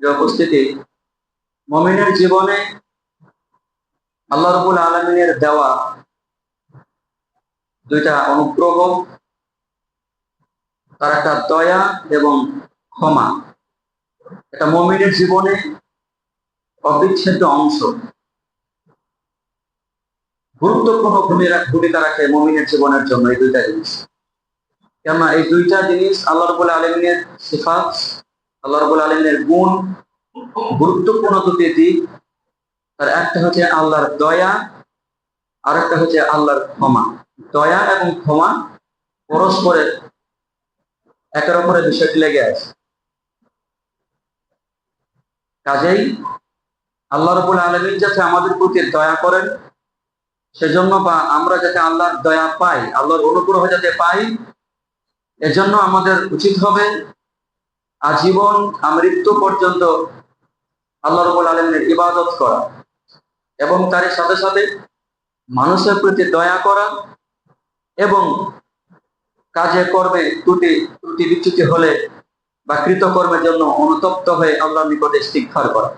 উপস্থিতি মমিনের জীবনে আল্লাহ রবুল আলমিনের দেওয়া দুইটা অনুগ্রহ, তার একটা দয়া এবং ক্ষমা। এটা মমিনের জীবনে অবিচ্ছেদ্য অংশ। গুরুত্বপূর্ণ ভূমিকা ভূমিকা রাখে মমিনের জীবনের জন্য এই দুইটা জিনিস। কেননা এই দুইটা জিনিস আল্লাহ রবুল আলমিনের সিফাত আল্লাহ রবুল আলমিনের গুণ, গুরুত্বপূর্ণ দুটি দিক। তার একটা হচ্ছে আল্লাহর দয়া, আর একটা হচ্ছে আল্লাহর ক্ষমা। দয়া এবং ক্ষমা পরস্পরের, একের অপরে বিষয়টি লেগে আছে। কাজেই আল্লাহ রবুল আলমিন যাতে আমাদের প্রতি দয়া করেন, সেজন্য বা আমরা যাতে আল্লাহর দয়া পাই, আল্লাহর অনুগ্রহ যাতে পাই, এজন্য আমাদের উচিত হবে আজীবন মৃত্যু পর্যন্ত আল্লাহ রবুল আলমিনের ইবাদত করা এবং তার সাথে সাথে মানুষের প্রতি দয়া করা এবং কাজে কর্মে ত্রুটি ত্রুটি বিচ্যুতি হলে বা কৃতকর্মের জন্য অনুতপ্ত হয়ে আল্লাহর নিকটে ইস্তিগফার করা।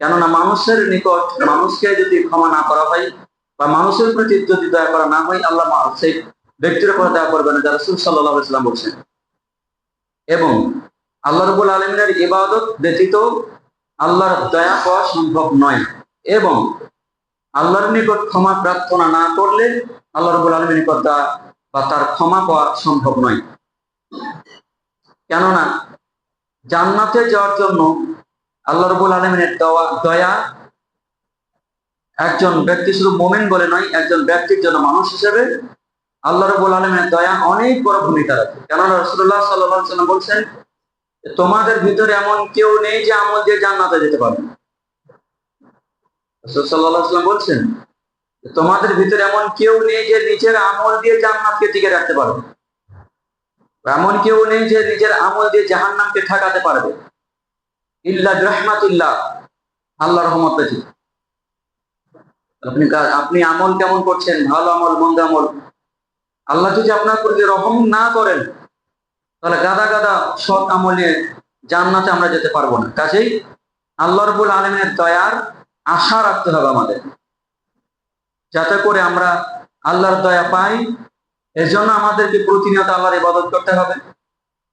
কেননা মানুষের নিকট, মানুষকে যদি ক্ষমা না করা হয় বা মানুষের প্রতি যদি দয়া করা না হয়, আল্লাহ সেই ব্যক্তির উপর দয়া করবে না যারা সুল সাল্লাহ ইসলাম বলছেন। এবং আল্লাহ রবুল আলমিনের ইবাদত ব্যতীত আল্লাহর দয়া পাওয়া সম্ভব নয় এবং আল্লাহর নিকট ক্ষমা প্রার্থনা না করলে আল্লাহ রবুল আলমীর নিকট দয়া বা তার ক্ষমা পাওয়া সম্ভব নয়। কেননা জান্নাতে যাওয়ার জন্য আল্লাহ রবুল আলমিনের দয়া দয়া একজন ব্যক্তি শুধু মোমেন বলে নয়, একজন ব্যক্তির জন্য মানুষ হিসেবে আল্লাহ রবুল আলমের দয়া অনেক বড় ভূমিকা রাখে। কেননা রসুল্লাহ সাল্লাম বলছেন তোমাদের ভিতরে এমন কেউ নেই যে আমল দিয়ে জান্নাতে যেতে পারবে সাল্লাম বলছেন তোমাদের ভিতরে এমন কেউ নেই যে নিজের আমল দিয়ে জান্নাতকে টিকে রাখতে পারবে এমন কেউ নেই যে নিজের আমল দিয়ে জাহান্নামকে ঠেকাতে পারবে ইল্লা রহমাতুল্লাহ আল্লাহ রহমত আপনি আপনি আমল কেমন করছেন? ভালো আমল, মন্দ আমল? আল্লাহ যদি আপনার প্রতি রহম না করেন, তাহলে গাদা গাদা সৎ আমলে জান্নাতে আমরা যেতে পারব না। কাজেই আল্লাহ রবুল আলমের দয়ার আশা রাখতে হবে আমাদের। যাতে করে আমরা আল্লাহর দয়া পাই এর জন্য আমাদেরকে প্রতিনিয়ত আল্লাহর ইবাদত করতে হবে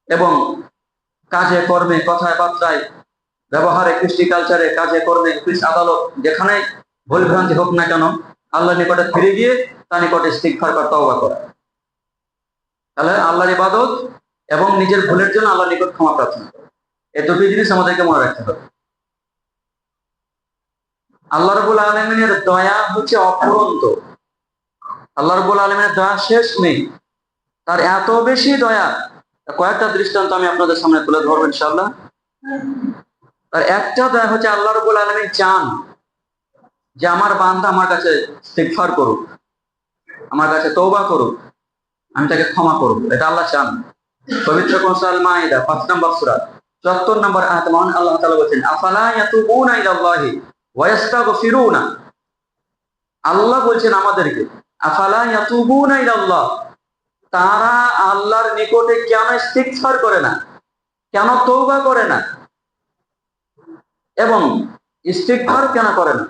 এবং কাজে কর্মে, কথায় বার্তায়, ব্যবহারে, কৃষ্টি কালচারে, কাজে কর্মে অফিস আদালত যেখানে ভুলভ্রান্তি হোক না কেন আল্লাহর নিকটে ফিরে গিয়ে তার নিকটে শিক্ষার করা, তওবা করা। তাহলে আল্লাহর ইবাদত এবং নিজের ভুলের জন্য আল্লাহর নিকট ক্ষমা প্রার্থনা এই দুটি জিনিস আমাদেরকে মনে রাখতে হবে। আল্লাহ রবুল আলমিনের দয়া হচ্ছে অফুরন্ত। আল্লাহ রবুল আলমিনের দয়া শেষ নেই। তার এত বেশি দয়া। কয়েকটা দৃষ্টান্ত আমি আপনাদের সামনে তুলে ধরবো ইনশাল্লাহ তার একটা দয়া হচ্ছে আল্লাহ রবুল আলমিন চান। যে আমার বান্ধা আমার কাছে ইস্তিগফার করুক। আমার কাছে তৌবা করুক। আমি তাকে ক্ষমা করব। এটা আল্লাহ চান। পবিত্র কোরআন মাইদা, পাঁচ নম্বর সূরা। 74 নম্বর আয়াত, মহান আল্লাহ তাআলা বলেন আফালা আল্লাহ বলছেন আমাদেরকে, আফালা তারা আল্লাহর নিকটে কেন ইস্তিগফার করে না? কেন তৌবা করে না? এবং ইস্তিগফার কেন করে না?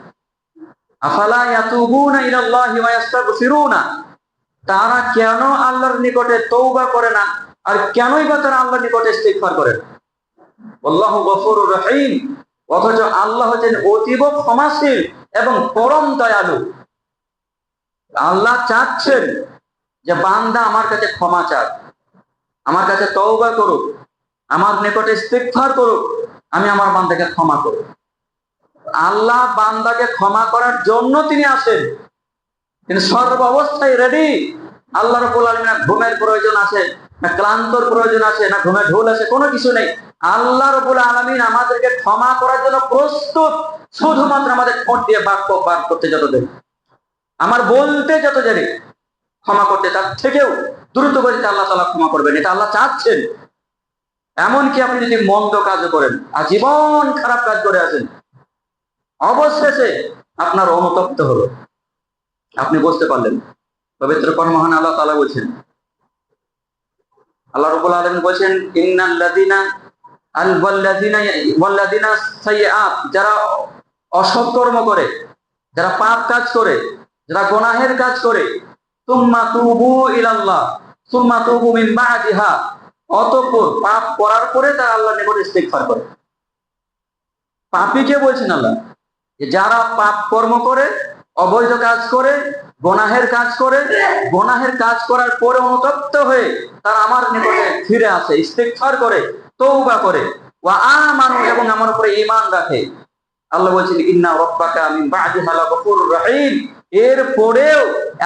আফালা ইয়াতুবুনা ইলাল্লাহি ওয়া ইয়াস্তাগফিরুনা? তারা কেন আল্লাহর নিকটে তৌবা করে না? আর কেনই বা তারা আল্লাহর নিকটে ইস্তিগফার করে? না আল্লাহ গফুরুর রহিম। অথচ আল্লাহ হচ্ছেন অতীব ক্ষমাশীল এবং পরম দয়ালু। আল্লাহ চাচ্ছেন যে বান্দা আমার কাছে ক্ষমা চাক, আমার কাছে তৌবা করুক, আমার নিকটে ইস্তিগফার করুক, আমি আমার বান্দাকে ক্ষমা করব। আল্লাহ বান্দাকে ক্ষমা করার জন্য তিনি আসেন। তিনি সর্ব অবস্থায় রেডি আল্লাহ রবুল আলমিনের ঘুমের প্রয়োজন আছে, না ক্লান্তর প্রয়োজন আছে, না ঘুমের ঢোল আছে, কোনো কিছু নেই। আল্লাহ রবুল আলমিন আমাদেরকে ক্ষমা করার জন্য প্রস্তুত, শুধুমাত্র আমাদের ঠোঁট দিয়ে বাক্য বার করতে যত দেরি। আমার বলতে যত দেরি, ক্ষমা করতে তার থেকেও দ্রুত গতিতে আল্লাহ তালা ক্ষমা করবেন, এটা আল্লাহ চাচ্ছেন। এমনকি আপনি যদি মন্দ কাজ করেন, আজীবন খারাপ কাজ করে আছেন অবশেষে আপনার অনুতপ্ত হলো আপনি বুঝতে পারলেন। পবিত্র পরমহান আল্লাহ তালা বলছেন? আল্লাহ রবুল আলম বলছেন যারা অসৎকর্ম করে, যারা পাপ কাজ করে, যারা গোনাহের কাজ করে তুম্মা তুবু ইলাল্লাহ তুম্মা তুবু মিন বাদিহা অতঃপর পাপ করার পরে তারা আল্লাহর নিকট ইস্তিগফার করে। পাপীকে বলছেন আল্লাহ? যারা পাপ কর্ম করে অবৈধ কাজ করে, গোনাহের কাজ করে, গোনাহের কাজ করার পরে অনুতপ্ত হয়ে তারা আমার নিকটে ফিরে আসে, ইস্তেকফার করে তৌবা করে। ওয়া আমানু এবং আমার উপরে ঈমান রাখে। আল্লাহ বলছেন, ইন্না রাব্বাকা মিন বাদিহা লাগফুরুর রহিম। এর পরেও,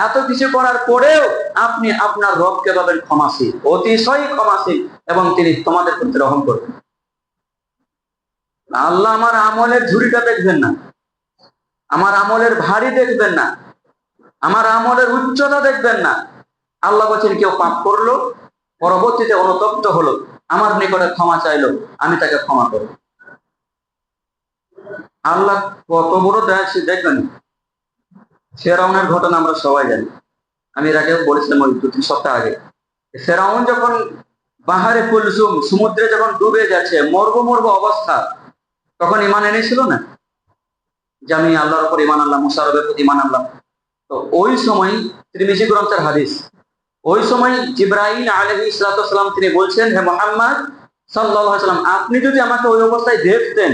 এত কিছু করার পরেও আপনি আপনার রবকে পাবেন ক্ষমাশীল, অতিশয় ক্ষমাশীল, এবং তিনি তোমাদের প্রতি রহম করবেন। আল্লাহ আমার আমলের ঝুড়িটা দেখবেন না। আমার আমলের ভারী দেখবেন না। আমার আমলের উচ্চতা দেখবেন না। আল্লাহ বলছেন, কেউ পাপ করল, পরবর্তীতে অনুতপ্ত হলো, আমার নিকটে ক্ষমা চাইলো, আমি তাকে ক্ষমা করব। আল্লাহ কত বড় দয়াশী দেখবেন ফেরাউনের ঘটনা আমরা সবাই জানি। আমি এর আগেও বলেছিলাম ওই দু তিন সপ্তাহ আগে। ফেরাউন যখন বাহারে কুলসুম, সমুদ্রে যখন ডুবে যাচ্ছে মর্গ মর্গ অবস্থা, তখন ইমান এনেছিল না? যে আমি আল্লাহর উপর ইমান আনলাম মুসারবের প্রতি ইমান আনলাম। তো ওই সময় ত্রিমিজি গ্রন্থের হাদিস, ওই সময় জিব্রাহিম আলহি ইসলাতাম তিনি বলছেন, হে মোহাম্মদ সাল্লাম আপনি যদি আমাকে ওই অবস্থায় দেখতেন,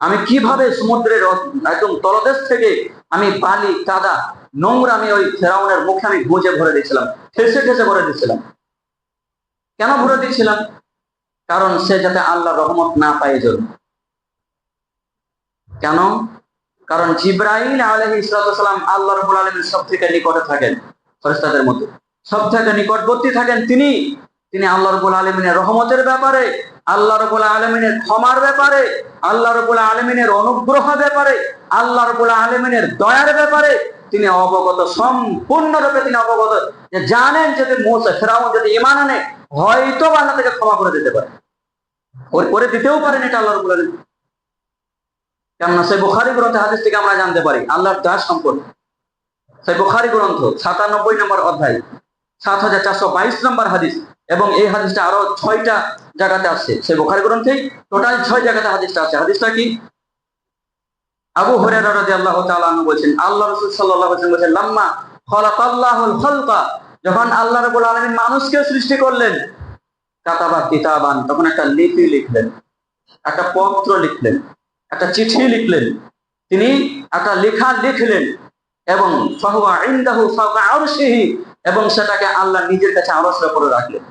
আমি কীভাবে সমুদ্রের একদম তলদেশ থেকে আমি বালি, কাদা, নোংরা আমি ওই ফেরাউনের মুখে আমি গুঁজে ভরে দিয়েছিলাম, ঠেসে ঠেসে ভরে দিয়েছিলাম। কেন ভরে দিয়েছিলাম? কারণ সে যাতে আল্লাহ রহমত না পায় জন্য কেন? কারণ জিব্রাহিম আলহ ইসলাতাম আল্লাহ রবুল আলমের সব থেকে নিকটে থাকেন ফেরেশতাদের মধ্যে। সব থেকে নিকটবর্তী থাকেন তিনি। তিনি আল্লাহ রবুল আলমিনের রহমতের ব্যাপারে, আল্লাহ রবুল আলমিনের ক্ষমার ব্যাপারে, আল্লাহ রবুল আলমিনের অনুগ্রহ ব্যাপারে, আল্লাহ রবুল আলমিনের দয়ার ব্যাপারে তিনি অবগত, সম্পূর্ণরূপে তিনি অবগত যে জানেন যদি মোসে, ফেরাউন যদি ইমান আনে হয়তো আল্লাহ থেকে ক্ষমা করে দিতে পারে। করে দিতেও পারেন এটা আল্লাহ রবুল আলমিন। কেননা সেই বুখারি গ্রন্থে হাদিস থেকে আমরা জানতে পারি, আল্লাহর দাস সম্পর্কে। সেই বুখারি গ্রন্থ সাতানব্বই নম্বর অধ্যায়, সাত হাজার চারশো বাইশ নম্বর হাদিস, এবং এই হাদিসটা আরও ছয়টা জায়গাতে আসছে। সেই বুখারি গ্রন্থেই টোটাল ছয় জায়গাতে হাদিসটা আছে হাদিসটা কি? আবু হুরায়রা রাদিয়াল্লাহু তাআলা আনহু বলেন আল্লাহ রাসূল ওয়াসাল্লাম বলেন লাম্মা খালাকাল্লাহুল খালকা। যখন আল্লাহ রাব্বুল আলামিন মানুষকে সৃষ্টি করলেন, কাতাবা কিতাবান, তখন একটা লিপি লিখলেন, একটা পত্র লিখলেন। একটা চিঠি লিখলেন। তিনি একটা লেখা লিখলেন এবং এবং সেটাকে আল্লাহ নিজের কাছে আরশের করে রাখলেন।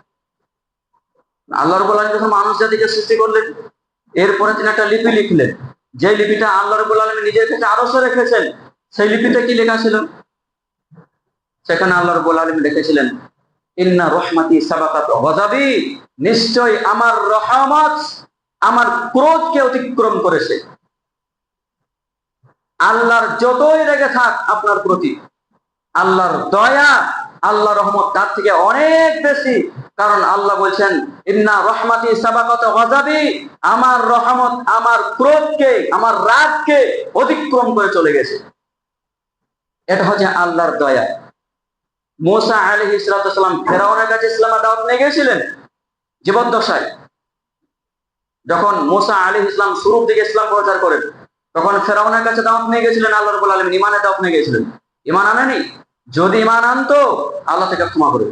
আল্লাহ রাব্বুল যখন মানুষ জাতিকে সৃষ্টি করলেন, এরপরে তিনি একটা লিপি লিখলেন। যে লিপিটা আল্লাহ রাব্বুল নিজের কাছে আরশে রেখেছেন, সেই লিপিতে কি লেখা ছিল? সেখানে আল্লাহর রাব্বুল আলামিন লিখেছিলেন, ইন্না রহমাতি সাবাকাত নিশ্চয় আমার রহমত আমার ক্রোধকে অতিক্রম করেছে। আল্লাহর যতই রেগে থাক আপনার প্রতি, আল্লাহর দয়া আল্লাহ রহমত তার থেকে অনেক বেশি। কারণ আল্লাহ বলছেন, ইন্না রহমাতি সাবাকত গজাবি আমার রহমত আমার ক্রোধকে, আমার রাগকে অতিক্রম করে চলে গেছে। এটা হচ্ছে আল্লাহর দয়া। মোসা আলী ইসলাতাম ফেরাউনের কাছে ইসলামের দাওয়াত নিয়ে গেছিলেন জীবদ্দশায়। যখন মোসা আলী ইসলাম শুরুর দিকে ইসলাম প্রচার করেন, তখন ফেরাউনের কাছে দাওয়াত নিয়ে গেছিলেন আল্লাহ রবুল আলম ইমানের দাওয়াত নিয়ে গেছিলেন। ইমান আনেনি? যদি ইমান আনতো, আল্লাহ থেকে ক্ষমা করে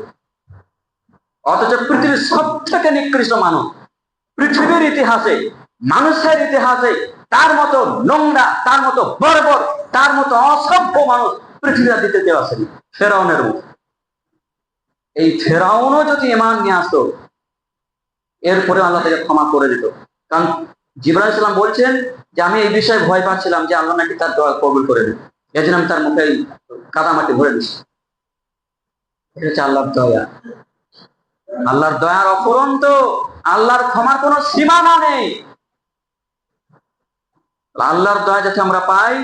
অথচ পৃথিবীর সব থেকে নিকৃষ্ট মানুষ, পৃথিবীর ইতিহাসে, মানুষের ইতিহাসে, তার মতো নোংরা, তার মতো বর্বর, তার মতো অসভ্য মানুষ পৃথিবীর দিতে কেউ আসেনি। ফেরাউনের মতো। এই ফেরাউনও যদি ইমান নিয়ে আসতো এরপরে আল্লাহ থেকে ক্ষমা করে দিত। কারণ জিবরাল ইসলাম বলছেন যে, আমি এই বিষয়ে ভয় পাচ্ছিলাম যে, আল্লাহ নাকি তার দোয়া কবুল করে দেন এই জন্য আমি তার মুখে কাদামাটি ভরে দিচ্ছি আল্লাহর দয়া। আল্লাহর দয়ার অফুরন্ত, আল্লাহর ক্ষমার কোনো সীমানা নেই। আল্লাহর দয়া যাতে আমরা পাই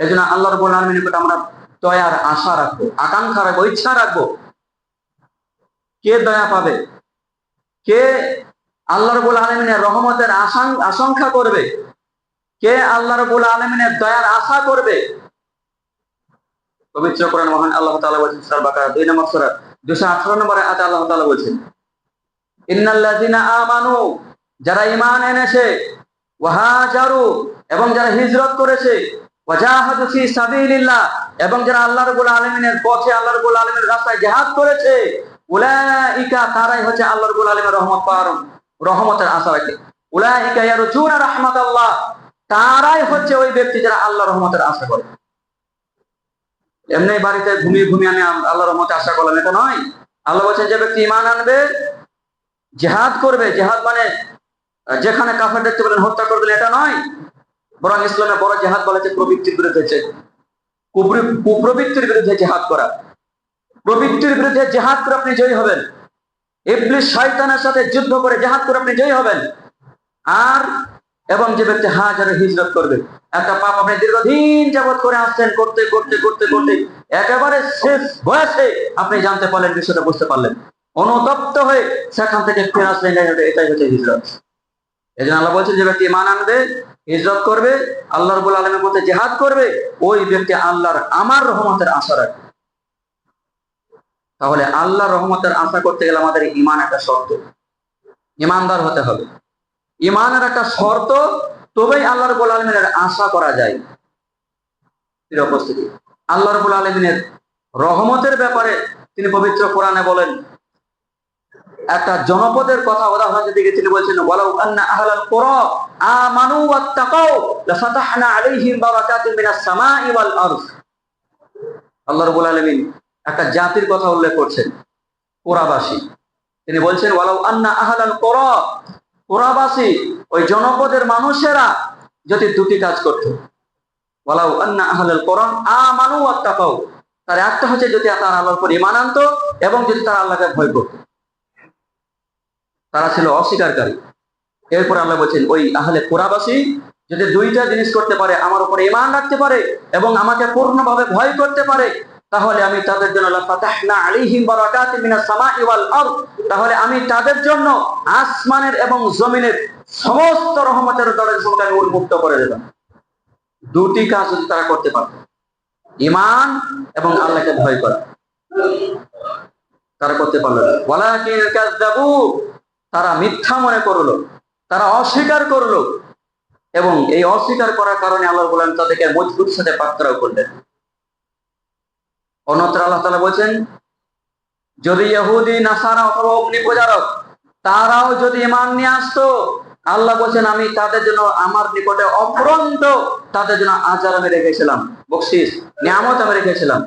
এই জন্য আল্লাহর রবুল আলমীর আমরা দয়ার আশা রাখব, আকাঙ্ক্ষা রাখব, ইচ্ছা রাখব। কে দয়া পাবে? কে আল্লাহ রবুল আলমিনের রহমতের আশাং- আশঙ্কা করবে। কে আল্লাহ রবুল আলমিনের দয়ার আশা করবে? পবিত্র কোরআন মহান আল্লাহ তাআলা বলছেন, সূরা বাকারা, দুই নম্বর সূরা 218 নম্বরে আয়াতে আল্লাহ তাআলা বলছেন ইন্নাল্লাযিনা আমানু, যারা ইমান এনেছে, ওয়াহাজারু, এবং যারা হিজরত করেছে, ওয়াজাহাদু সাবিলিল্লাহ, এবং যারা আল্লাহ রাব্বুল আলামিনের পথে আল্লাহ রাব্বুল আলামিনের রাস্তায় জিহাদ করেছে, উলাইকা তারাই হচ্ছে আল্লাহ রাব্বুল আলামিনের রহমত পাওয়ার রহমতের আশা রাখে। উলাইকা তারাই হচ্ছে ওই ব্যক্তি যারা আল্লাহ রহমতের আশা করে। এমনি বাড়িতে ঘুমিয়ে ঘুমিয়ে আমি আল্লাহর রহমতে আশা করলাম, এটা নয়। আল্লাহ বলছেন, যে ব্যক্তি ইমান আনবে, জেহাদ করবে। জেহাদ মানে যেখানে কাফের দেখতে পেলেন, হত্যা করবেন এটা নয়। বরং ইসলামে বড় জেহাদ বলেছে প্রবৃত্তির বিরুদ্ধে কুপ্রবৃত্তির বিরুদ্ধে জেহাদ করা। প্রবৃত্তির বিরুদ্ধে জেহাদ করে আপনি জয়ী হবেন। ইবলিশ শয়তানের সাথে যুদ্ধ করে জেহাদ করে আপনি জয়ী হবেন। আর, এবং যে ব্যক্তি হাজারে হিজরত করবে, একটা পাপ আপনি দীর্ঘদিন যাবত করে আসছেন, করতে করতে করতে করতে, একেবারে শেষ বয়সে আপনি জানতে পারলেন, বিষয়টা বুঝতে পারলেন। অনুতপ্ত হয়ে সেখান থেকে ফিরে আসলেন, এটাই- হচ্ছে হিজরত। এই জন্য আল্লাহ বলছেন, যে ব্যক্তি ইমান আনবে, হিজরত করবে, আল্লাহ রবুল আলমের মধ্যে জেহাদ করবে, ওই ব্যক্তি আল্লাহর আমার রহমতের আশা রাখবে তাহলে আল্লাহ রহমতের আশা করতে গেলে আমাদের ইমান একটা শর্ত। ইমানদার হতে হবে। ইমানের একটা শর্ত, তবেই আল্লাহ রবুল আলমিনের আশা করা যায়। উপস্থিতি, আল্লাহ রবুল আলমিনের রহমতের ব্যাপারে তিনি পবিত্র কোরআনে বলেন, একটা জনপদের কথা উদাহরণ দিকে তিনি বলছেন, ওয়ালাউ আল্লাহ রাব্বুল আলামিন একটা জাতির কথা উল্লেখ করছেন কোরাবাসী। তিনি বলছেন, ওয়ালাউ আন্না আহলাল কুরা কোরাবাসী, ওই জনপদের মানুষেরা যদি দুটি কাজ করত। ওয়ালাউ আন্না আহলাল কোরআন আমানু ওয়াত্তাকাউ তার একটা হচ্ছে যদি তার আল্লাহর উপর ঈমান আনতো এবং যদি তারা আল্লাহকে ভয় করত। তারা ছিল অস্বীকারী। এরপর আল্লাহ বলছেন, ওই আহলে কোরাবাসী যদি দুইটা জিনিস করতে পারে, আমার উপরে ইমান রাখতে পারে এবং আমাকে পূর্ণভাবে ভয় করতে পারে তাহলে আমি তাদের জন্য তাহলে আমি তাদের জন্য আসমানের এবং জমিনের সমস্ত রহমতের দরজাগুলোকে আমি উন্মুক্ত করে দিলাম। দুটি কাজ যদি তারা করতে পারত ইমান এবং আল্লাহকে ভয় করা, তারা করতে পারল না। তারা মিথ্যা মনে করল, তারা অস্বীকার করল এবং এই অস্বীকার করার কারণে আল্লাহ বলেন তাদেরকে মজবুত সাথে পাত্রাও করলেন। অন্যত্র আল্লাহ তালা বলছেন, যদি ইহুদি, নাসারা অথবা অগ্নি প্রচারক তারাও যদি ইমান নিয়ে আসতো, আল্লাহ বলছেন, আমি তাদের জন্য আমার নিকটে অপরন্ত তাদের জন্য আচার আমি রেখেছিলাম বকশিস, নিয়ামত আমি রেখেছিলাম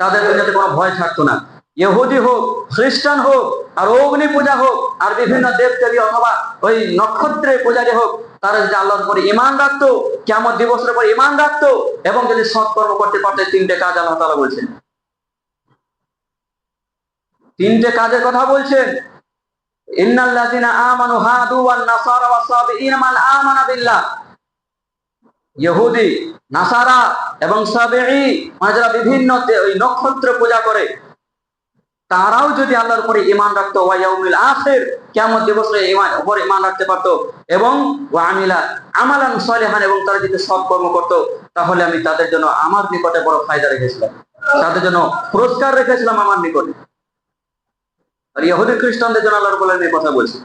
তাদের জন্য কোনো ভয় থাকতো না। ইহুদি হোক, খ্রিস্টান হোক, আর অগ্নি পূজা হোক, আর বিভিন্ন দেব দেবী অথবা ওই নক্ষত্রের পূজারী হোক, তারা যদি আল্লাহর উপরে ইমান রাখতো কেমন দিবসের উপর ইমান রাখতো, এবং যদি সৎকর্ম করতে পারতো, তিনটে কাজ আল্লাহ তালা বলছেন। তিনটে কাজের কথা বলছেন। মান তারাও যদি আল্লাহর উপরে ইমান রাখতো, ওয়া ইয়াউমিল আখির, কিয়ামত দিবসে ইমান উপরে ইমান রাখতে পারতো, এবং আমালান সালিহান, এবং তারা যদি সৎ কর্ম করতো, তাহলে আমি তাদের জন্য আমার নিকটে বড় ফায়দা রেখেছিলাম। তাদের জন্য পুরস্কার রেখেছিলাম আমার নিকটে। আর ইহুদি খ্রিস্টানদের জন্য আল্লাহর বলেন এই কথা বলছি।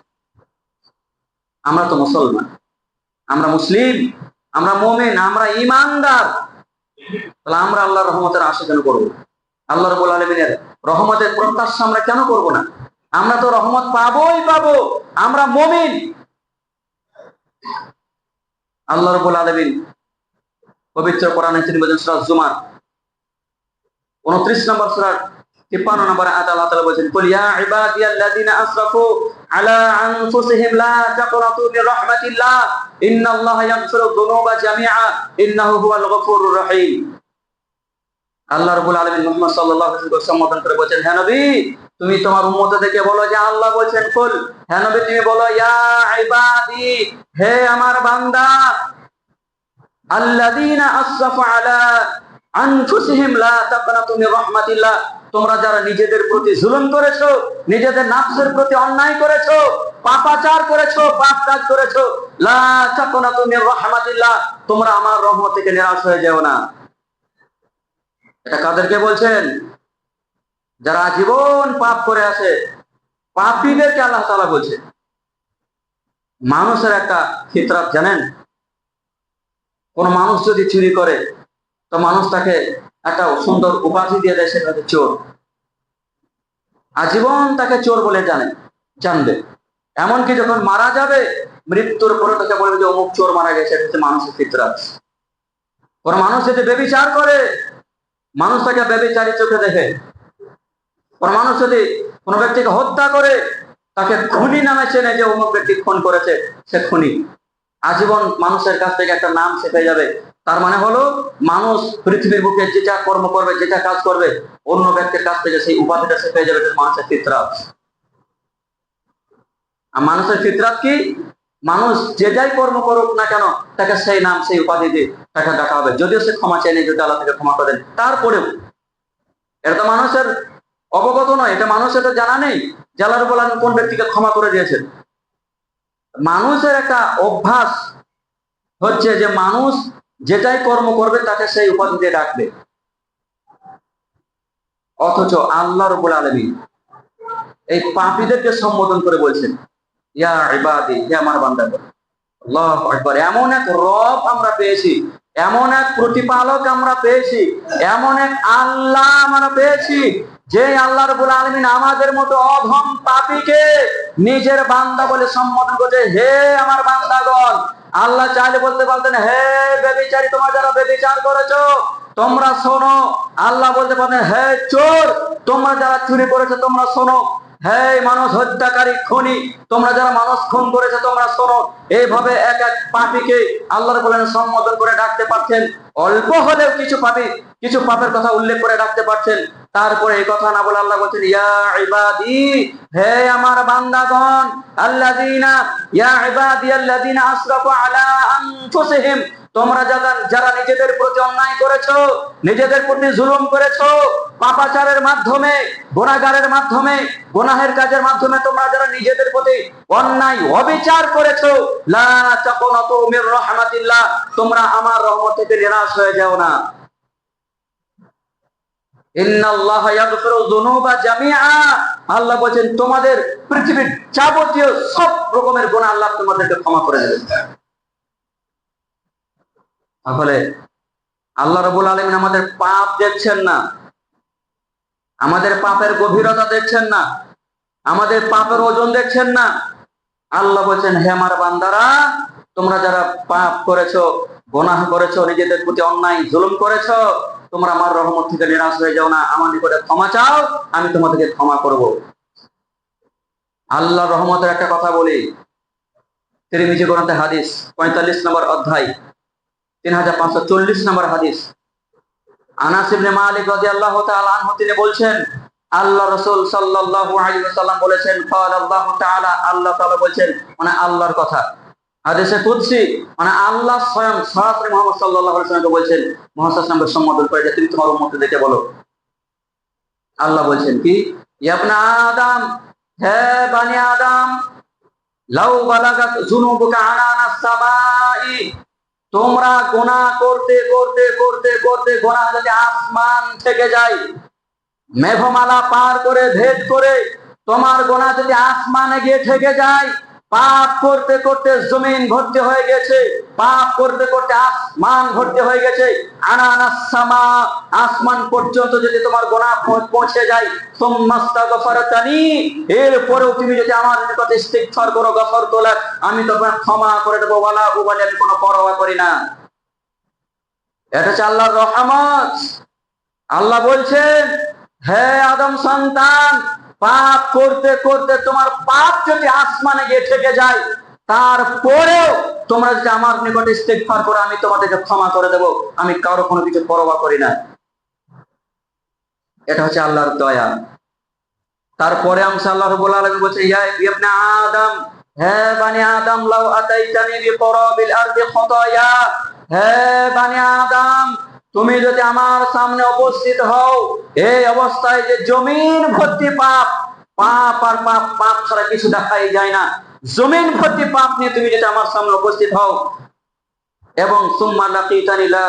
আমরা তো মুসলমান, আমরা মুসলিম, আমরা মোমেন, আমরা ইমানদার তাহলে আমরা আল্লাহর রহমতের আশা কেন করব? আল্লাহ রবুল আলমিনের রহমতের প্রত্যাশা আমরা কেন করব না? আমরা তো রহমত পাবোই পাবো, আমরা মমিন। আল্লাহ রবুল আলমিন পবিত্র কোরআনে তিনি বলছেন সুরাজ জুমার উনত্রিশ নম্বর সুরার তিপ্পান্ন নম্বর আয়াত আল্লাহ তাআলা বলেছেন, কুল আসরাফু আলা আনফুসিহিম লা তাকনাতু মির রাহমাতিল্লাহ ইন্নাল্লাহা ইয়াগফিরু যুনুবা জামিআ, ইন্নাহু হুয়াল গফুরুর রহিম। আল্লাহ রাব্বুল আলামিন মুহাম্মদ সাল্লাল্লাহু আলাইহি ওয়াসাল্লাম সম্বোধন করে বলেছেন, হে নবী, তুমি তোমার উম্মতদেরকে বলো যে আল্লাহ বলেন কুল। হে নবী, তুমি বলো, ইয়া ইবাদি, হে আমার বান্দা, আল্লাযীনা আসরাফু আলা আনফুসিহিম লা তাকনাতু মির রাহমাতিল্লাহ তোমরা যারা নিজেদের প্রতি জুলুম করেছ, নিজেদের নাফসের প্রতি অন্যায় করেছ, পাপাচার করেছ পাপ কাজ করেছ, লা তাকনাতু মির রাহমাতিল্লাহ, তোমরা আমার রহমত থেকে নিরাশ হয়ে যেও না। এটা কাদেরকে বলছেন? যারা জীবন পাপ করে আছে পাপীদেরকে আল্লাহ তাআলা বলছে। মানুষের একটা ফিতরাত, জানেন? কোন মানুষ যদি চুরি করে, তো মানুষ তাকে একটা সুন্দর উপাধি দিয়ে দেয় সেটা চোর। আজীবন তাকে চোর বলে জানে, জানবে। এমনকি যখন মারা যাবে, মৃত্যুর পরে তাকে বলবে যে অমুক চোর মারা গেছে, এটা হচ্ছে মানুষের ফিতরাত। কোন মানুষ যদি বেবিচার করে, মানুষ তাকে বেবিচারি চোখে দেখে। কোন মানুষ যদি কোন ব্যক্তিকে হত্যা করে, তাকে খুনি নামে চেনে যে অমুক ব্যক্তি খুন করেছে, সে খুনি। আজীবন মানুষের কাছ থেকে একটা নাম শেখে যাবে তার মানে হলো, মানুষ পৃথিবীর বুকে যেটা কর্ম করবে যেটা কাজ করবে, অন্য ব্যক্তির কাছ থেকে সেই উপাধিটা সে পেয়ে যাবে মানুষের ফিতরাত। আর মানুষের ফিতরাত কি? মানুষ যে যাই কর্ম করুক না কেন, তাকে সেই নাম, সেই উপাধি দিয়ে তাকে ডাকা হবে যদিও সে ক্ষমা চাইনি যদি আল্লাহ থেকে ক্ষমা করেন তারপরেও, এটা তো মানুষের অবগত নয়, এটা মানুষের তো জানা নেই জালার বলান কোন ব্যক্তিকে ক্ষমা করে দিয়েছেন। মানুষের একটা অভ্যাস হচ্ছে যে মানুষ যেটাই কর্ম করবে, তাকে সেই উপাধি দিয়ে ডাকবে। অথচ আল্লাহ রবুল আলমী এই পাপীদেরকে সম্বোধন করে বলছেন, ইয়া ইবাদি, হে আমার বান্দাগণ, আল্লাহু এমন এক রব আমরা পেয়েছি, এমন এক প্রতিপালক আমরা পেয়েছি, এমন এক আল্লাহ আমরা পেয়েছি, যে আল্লাহ রবুল আলমিন আমাদের মতো অধম পাপীকে নিজের বান্দা বলে সম্বোধন করছে, হে আমার বান্দাগণ আল্লাহ চাইলে বলতে পারতেন, হে বেবিচারি তোমার যারা বেবিচার করেছ, তোমরা শোনো। আল্লাহ বলতে পারতেন, হে চোর, তোমরা যারা চুরি করেছ, তোমরা শোনো। হে মানুষ হত্যাকারী খনি, তোমরা যারা মানুষ খুন করেছে, তোমরা শোনো। এইভাবে এক এক পাপীকে আল্লাহর বলেন সম্বোধন করে ডাকতে পারছেন। অল্প হলেও কিছু পাপি, কিছু পাপের কথা উল্লেখ করে ডাকতে পারছেন। তারপরে এই কথা না বলে আল্লাহ বলছেন, ইয়া ইবাদি, হে আমার বান্দাগণ, আল্লাযিনা, ইয়া ইবাদি আল্লাযিনা আসরাফু আলা আনফুসিহিম তোমরা যারা নিজেদের প্রতি অন্যায় করেছ, নিজেদের প্রতি জুলুম করেছ, পাপাচারের মাধ্যমে গুনাহগারের মাধ্যমে, গুনাহের কাজের মাধ্যমে তোমরা যারা নিজেদের প্রতি অন্যায়, অবিচার করেছ রাহমাতিল্লাহ, তোমরা আমার রহমত থেকে নিরাশ হয়ে যাও না। আল্লাহ বলেন তোমাদের পৃথিবীর যাবতীয় সব রকমের গুনাহ আল্লাহ তোমাদেরকে ক্ষমা করে দেবেন। তাহলে আল্লাহ রবুল আলমিন আমাদের পাপ দেখছেন না। আমাদের পাপের গভীরতা দেখছেন না। আমাদের পাপের ওজন দেখছেন না। আল্লাহ বলছেন, হে আমার বান্দারা, তোমরা যারা পাপ করেছ, গোনাহ করেছ, নিজেদের প্রতি অন্যায়, জুলুম করেছ, তোমরা আমার রহমত থেকে নিরাশ হয়ে যাও না। আমার নিকটে ক্ষমা চাও, আমি তোমাদেরকে ক্ষমা করব। আল্লাহ রহমতের একটা কথা বলি। তিরমিজি গ্রন্থে হাদিস পঁয়তাল্লিশ নম্বর অধ্যায়। তিন হাজার পাঁচশো চল্লিশ নম্বর হাদিস আনাস ইবনে মালিক রাদিয়াল্লাহু তাআলা আনহু তিনি বলছেন আল্লাহ রাসূল সাল্লাল্লাহু আলাইহি ওয়াসাল্লাম বলেছেন قال আল্লাহ তাআলা আল্লাহ তাআলা বলেছেন মানে আল্লাহর কথা হাদিসে কুদসি মানে আল্লাহ স্বয়ং সরাসরি মুহাম্মদ সাল্লাল্লাহু আলাইহি ওয়াসাল্লামকে বলছেন মুহাম্মদ সাল্লাল্লাহু সম্বোধন করে যে তুমি তোমার উম্মতদেরকে বলো আল্লাহ বলছেন কি ইবনা আদম হে বানি আদম লাউ বালাগাত যুনুবুকা আনানাস সামাই তোমরা গোনা করতে করতে করতে করতে গোনা যদি আসমান থেকে যায়, মেঘমালা পার করে, ভেদ করে তোমার গোনা যদি আসমানে গিয়ে থেকে যায় পাপ করতে করতে জমিন ভর্তি হয়ে গেছে, পাপ করতে করতে আসমান ভর্তি হয়ে গেছে। আনানাসমা আসমান পর্যন্ত যদি তোমার গোনা পৌঁছে যায় গফরতানি, এরপরেও তুমি যদি আমার করো, গফর তোলা, আমি তোমার ক্ষমা করে দেবো, ওয়ালা উবালি আমি কোনো পরোয়া করি না। এটা হচ্ছে আল্লাহর রহমত। আল্লাহ বলছেন, হে আদম সন্তান পাপ করতে করতে তোমার পাপ যদি আসমানে গিয়ে থেকে যায়, তারপরেও তোমরা যদি আমার নিকটে ইস্তেগফার করো, আমি তোমাদেরকে ক্ষমা করে দেব। আমি কারও কোনো কিছু পরোয়া করি না। এটা হচ্ছে আল্লাহর দয়া। তারপরে অংশ আল্লাহ রাব্বুল আলামিন বলছে, ইয়া আদম, হে বানি আদম, লাউ আতাইতানি বিকরাবিল আরদি খতায়া। হে বানি আদম তুমি যদি আমার সামনে উপস্থিত হও, এই অবস্থায় যে জমিন ভর্তি পাপ পাপ আর পাপ পাপ ছাড়া কিছু দেখাই যায় না। জমিন ভর্তি পাপ নিয়ে তুমি যদি আমার সামনে উপস্থিত হও, এবং লা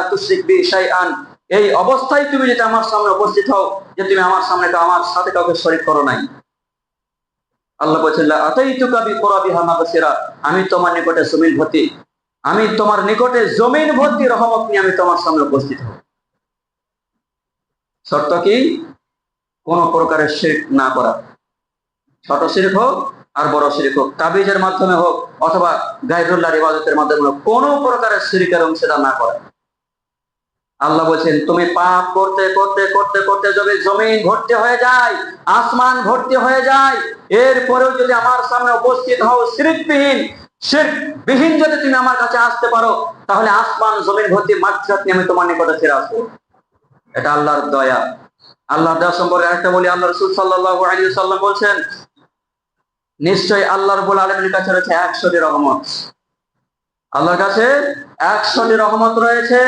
এই অবস্থায় তুমি যদি আমার সামনে উপস্থিত হও, যে তুমি আমার সামনে আমার সাথে কাউকে শরীক করো নাই। আল্লাহ বলছেন আতাই তুকাবি কোরাবিহা মাগসিরা আমি তোমার নিকটে জমিন ভর্তি, আমি তোমার নিকটে জমিন ভর্তি রহমত নিয়ে আমি তোমার সামনে উপস্থিত শর্ত কি? কোন প্রকারের শিরক না করা। ছোট শিরক হোক আর বড় শিরক হোক, তাবিজের মাধ্যমে হোক অথবা গাইরুল্লাহর ইবাদতের মাধ্যমে হোক, কোন প্রকারের শিরিকের অংশীদার না করা। আল্লাহ বলছেন, তুমি পাপ করতে করতে করতে করতে যদি জমিন ভর্তি হয়ে যায়, আসমান ভর্তি হয়ে যায়, এরপরেও যদি আমার সামনে উপস্থিত হও শিরকবিহীন শিরক বিহীন যদি তুমি আমার কাছে আসতে পারো, তাহলে আসমান, জমিন ভর্তি নিয়ে আমি তোমার নিকটে ফিরে আসব। এটা আল্লাহর দয়া। আল্লাহর দয়া সম্পর্কে আরেকটা বলি আল্লাহ রসুল সাল্লাহ আলী সাল্লাম বলছেন নিশ্চয়ই আল্লাহর বলে আলমীর কাছে রয়েছে একশোটি রহমত। আল্লাহর কাছে একশোটি রহমত রয়েছে,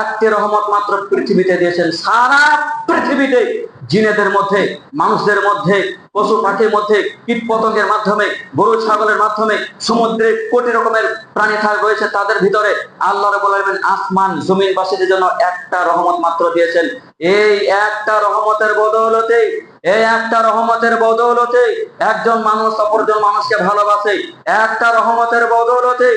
একটি রহমত মাত্র পৃথিবীতে দিয়েছেন সারা পৃথিবীতে, জিনেদের মধ্যে, মানুষদের মধ্যে পশু পাখির মধ্যে কীট পতঙ্গের মাধ্যমে, গরু, ছাগলের মাধ্যমে, সমুদ্রে কোটি রকমের প্রাণী থাক রয়েছে তাদের ভিতরে। আল্লাহ রবুল আলমিন আসমান জমিনবাসীদের জন্য একটা রহমত মাত্র দিয়েছেন। এই একটা রহমতের বদৌলতে, এই একটা রহমতের বদৌলতে একজন মানুষ অপরজন মানুষকে ভালোবাসে। একটা রহমতের বদৌলতে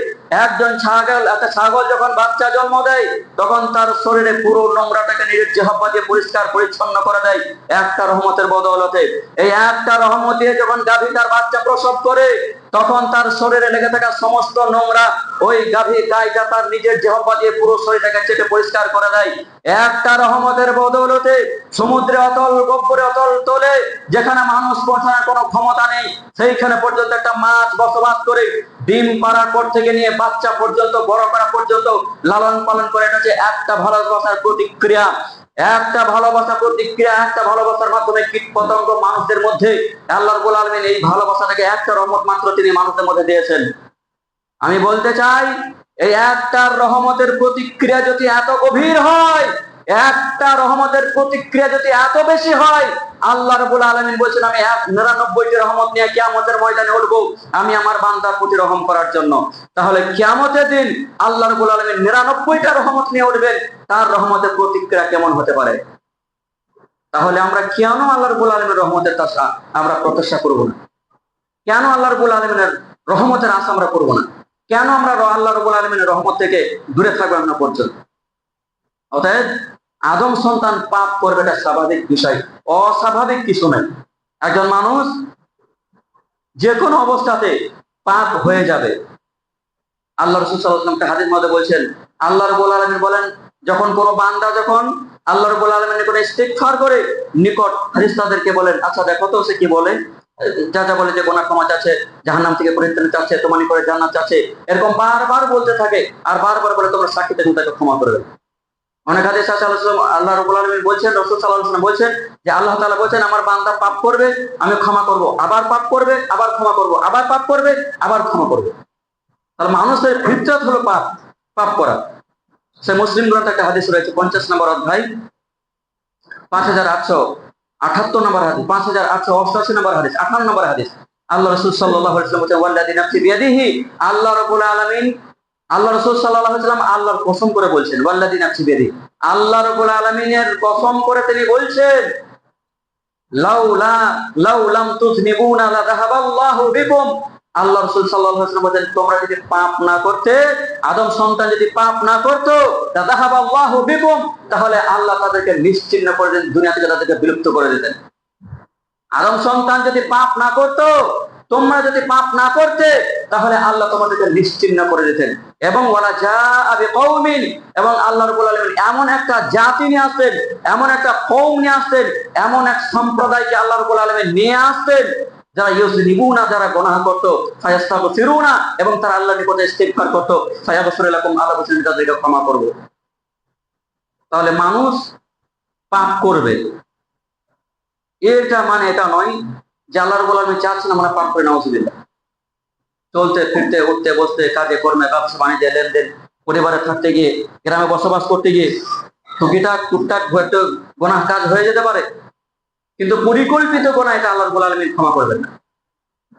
একজন ছাগল, একটা ছাগল যখন বাচ্চা জন্ম দেয়, তখন তার শরীরে পুরো নোংরাটাকে নিজের জেহব্বা দিয়ে পরিষ্কার পরিচ্ছন্ন করে দেয় একটা রহমতের বদৌলতে। এই একটা রহমত দিয়ে যখন গাভী তার বাচ্চা প্রসব করে তখন তার শরীরে লেগে থাকা সমস্ত নোংরা ওই গাভী গাইটা তার নিজের জেহব্বা দিয়ে পুরো শরীরটাকে চেটে পরিষ্কার করে দেয়। একটা রহমতের বদৌলতে সমুদ্রে অতল গব্বরে অতল তোলে যেখানে মানুষ পৌঁছানোর কোনো ক্ষমতা নেই, সেইখানে পর্যন্ত একটা মাছ বসবাস করে ডিম পাড়ার পর থেকে নিয়ে বাচ্চা পর্যন্ত, বড় করা পর্যন্ত লালন পালন করে এটা হচ্ছে একটা ভালোবাসার প্রতিক্রিয়া। একটা ভালোবাসা প্রতিক্রিয়া, একটা ভালোবাসার মাধ্যমে কীট পতঙ্গ মানুষদের মধ্যে, আল্লাহ রবুল আলমিন এই ভালোবাসাটাকে একটা রহমত মাত্র তিনি মানুষের মধ্যে দিয়েছেন। আমি বলতে চাই, এই একটা রহমতের প্রতিক্রিয়া যদি এত গভীর হয় একটা রহমতের প্রতিক্রিয়া যদি এত বেশি হয়, আল্লাহ রবুল আলমিন বলছেন, আমি এক নিরানব্বইটি রহমত নিয়ে কিয়ামতের ময়দানে উঠবো, আমি আমার বান্দার প্রতি রহম করার জন্য। তাহলে কিয়ামতের দিন আল্লাহ রবুল আলমিন নিরানব্বইটা রহমত নিয়ে উঠবেন, তার রহমতের প্রতিক্রিয়া কেমন হতে পারে? তাহলে আমরা কেন আল্লাহ রবুল আলমের রহমতের আশা আমরা প্রত্যাশা করব না? কেন আল্লাহ রবুল আলমিনের রহমতের আশা আমরা করব না? কেন আমরা আল্লাহ রবুল আলমিনের রহমত থেকে দূরে থাকব আমরা পর্যন্ত? অতএব আদম সন্তান পাপ করবে এটা স্বাভাবিক বিষয়, অস্বাভাবিক কিছু নেই একজন মানুষ যে কোনো অবস্থাতে পাপ হয়ে যাবে। আল্লাহ রসুল সাল্লামকে হাদিস মধ্যে বলছেন, আল্লাহ রবুল আলমিন বলেন, যখন কোনো বান্দা যখন আল্লাহ রবুল আলমের নিকট ইস্তেকফার করে, নিকট হারিস্তাদেরকে বলেন আচ্ছা দেখো তো সে কি বলে? যা যা বলে যে গোনা ক্ষমা চাচ্ছে জাহান্নাম থেকে পরিত্রাণ চাচ্ছে তোমার করে জান্নাত চাচ্ছে। এরকম বারবার বলতে থাকে, আর বারবার বলে তোমরা সাক্ষী দেখুন তাকে ক্ষমা করবে অনেক হাদিস আছে, আল্লাহ রবুল আলমিন বলছেন, রসুল সাল্লাহ বলছেন যে আল্লাহ তালা বলছেন, আমার বান্দা পাপ করবে, আমি ক্ষমা করব। আবার পাপ করবে, আবার ক্ষমা করব। আবার পাপ করবে, আবার ক্ষমা করবে। তাহলে মানুষের ফিতরত হলো পাপ পাপ করা। সে মুসলিম গ্রন্থ একটা হাদিস রয়েছে, পঞ্চাশ নম্বর অধ্যায়, পাঁচ হাজার আটশো আঠাত্তর নম্বর হাদিস, পাঁচ হাজার আটশো অষ্টআশি নম্বর হাদিস, আঠান্ন নম্বর হাদিস। আল্লাহ রসুল সাল্লাহ আল্লাহ রবুল আলমিন আল্লাহ রসুল সাল্লাম আল্লাহর কসম করে বলছেন ওয়াল্লাদিন আফসি বেদি আল্লাহ রবুল আলমিনের কসম করে তিনি বলছেন আল্লাহ রসুল ওয়াসাল্লাম বলেন তোমরা যদি পাপ না করতে, আদম সন্তান যদি পাপ না করতো বিকুম, তাহলে আল্লাহ তাদেরকে নিশ্চিহ্ন করে দেন, দুনিয়া থেকে তাদেরকে বিলুপ্ত করে দিতেন। আদম সন্তান যদি পাপ না করতো তোমরা যদি পাপ না করতে, তাহলে আল্লাহ তোমাদেরকে নিশ্চিন্ন করে দিতেন এবং ওরা যা আবে কৌমিন এবং আল্লাহ এমন একটা জাতি নিয়ে আসতেন এমন একটা কৌম নিয়ে আসতেন এমন এক সম্প্রদায়কে আল্লাহ রবুল আলমিন নিয়ে আসতেন যারা ইউস নিবুনা যারা গনাহ করতো ফায়াস্তাবু ফিরুনা এবং তারা আল্লাহ নিকটে ইস্তিগফার করতো সায়া ফায়াবসুর লাকুম আল্লাহ বলছেন তাদেরকে ক্ষমা করব। তাহলে মানুষ পাপ করবে। এটা মানে এটা নয় আল্লাহর বলে আমি চাচ্ছি না আমরা পাপ করে নাউজুবিল্লাহ চলতে, ফিরতে, উঠতে, বসতে, কাজে, কর্মে, ব্যবসা, বাণিজ্যে, লেনদেন, পরিবারে থাকতে গিয়ে, গ্রামে বসবাস করতে গিয়ে টুকিটাক, টুকটাক হয়তো গোনাহ কাজ হয়ে যেতে পারে। কিন্তু পরিকল্পিত গোনা এটা আল্লাহর বলে আলমী ক্ষমা করবেন না।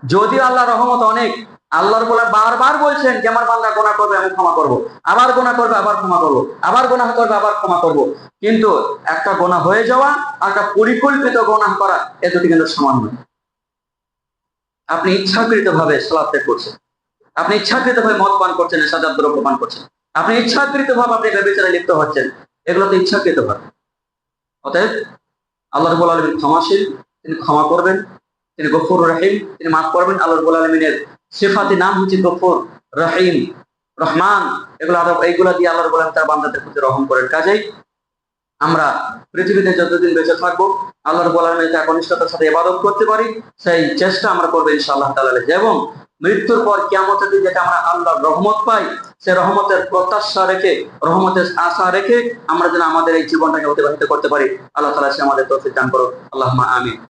যদি আল্লাহ রহমত অনেক, আল্লাহর বলে বারবার বলছেন যে, আমার বান্দা গোনা করবে, আমি ক্ষমা করব। আবার গোনা করবে, আবার ক্ষমা করব। আবার গোনা করবে, আবার ক্ষমা করব। কিন্তু একটা গোনা হয়ে যাওয়া আর একটা পরিকল্পিত গোনা করা, এ দুটি কিন্তু সমান নয়। আপনি ইচ্ছাকৃত ভাবে ত্যাগ করছেন। আপনি ইচ্ছাকৃত ভাবে মদ পান করছেন নেশাদার দ্রব্য পান করছেন। আপনি ইচ্ছাকৃত ভাবে আপনি ব্যবচারে লিপ্ত হচ্ছেন। এগুলো তো ইচ্ছাকৃত ভাবে অতএব আল্লাহ রবুল আলমিন ক্ষমাশীল, তিনি ক্ষমা করবেন, তিনি গফুর রাহিম, তিনি মাফ করবেন। আল্লাহ রবুল আলমিনের সেফাতি নাম হচ্ছে গফুর রাহিম, রহমান। এগুলো আরও এইগুলা দিয়ে আল্লাহ রবুল আলমিন তার বান্দাদের প্রতি রহম করেন। কাজেই আমরা পৃথিবীতে যতদিন বেঁচে থাকব, আল্লাহর বলার মেয়েকে একনিষ্ঠতার সাথে ইবাদত করতে পারি, সেই চেষ্টা আমরা করব ইনশাআল্লাহ তাআলা। এবং মৃত্যুর পর কিয়ামতের দিন যেটা আমরা আল্লাহর রহমত পাই সে রহমতের প্রত্যাশা রেখে, রহমতের আশা রেখে আমরা যেন আমাদের এই জীবনটাকে অতিবাহিত করতে পারি। আল্লাহ তালা সে আমাদের তৌফিক দান করো আল্লাহ আমিন।